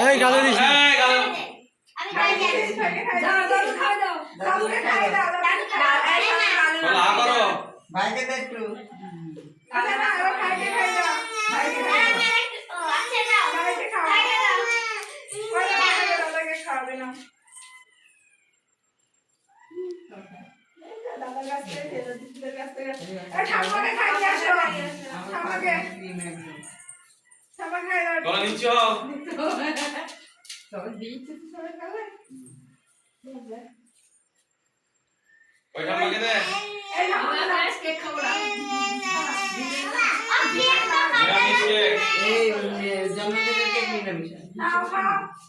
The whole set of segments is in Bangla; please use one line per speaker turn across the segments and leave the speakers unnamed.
এই গালো দিস
এই গালো আমি খাই
খাই দাও দাও খাই দাও
দাদুকে খাই দাও
দাদু খাই দাও
ভাইকে দে একটু আরে না আমার পাশে ক্রিম একদম
বলো, নিচে হও। ওই ঠাম্মাকে দে। নিরামিষ কেক।
এই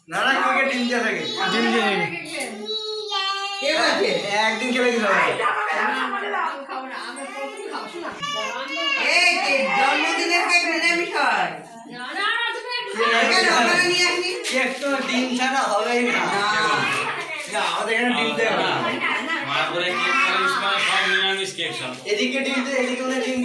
না না কেকে ডিম থাকে।
দিয়ে
একদিন খেলে
জন্মদিনের কেক নিরামিষ হয়
কেক তো ডিম ছাড়া হবেই না।
না।
না, আমাদের এখানে ডিম এদিকে ডিম দেয় এদিকে ডিম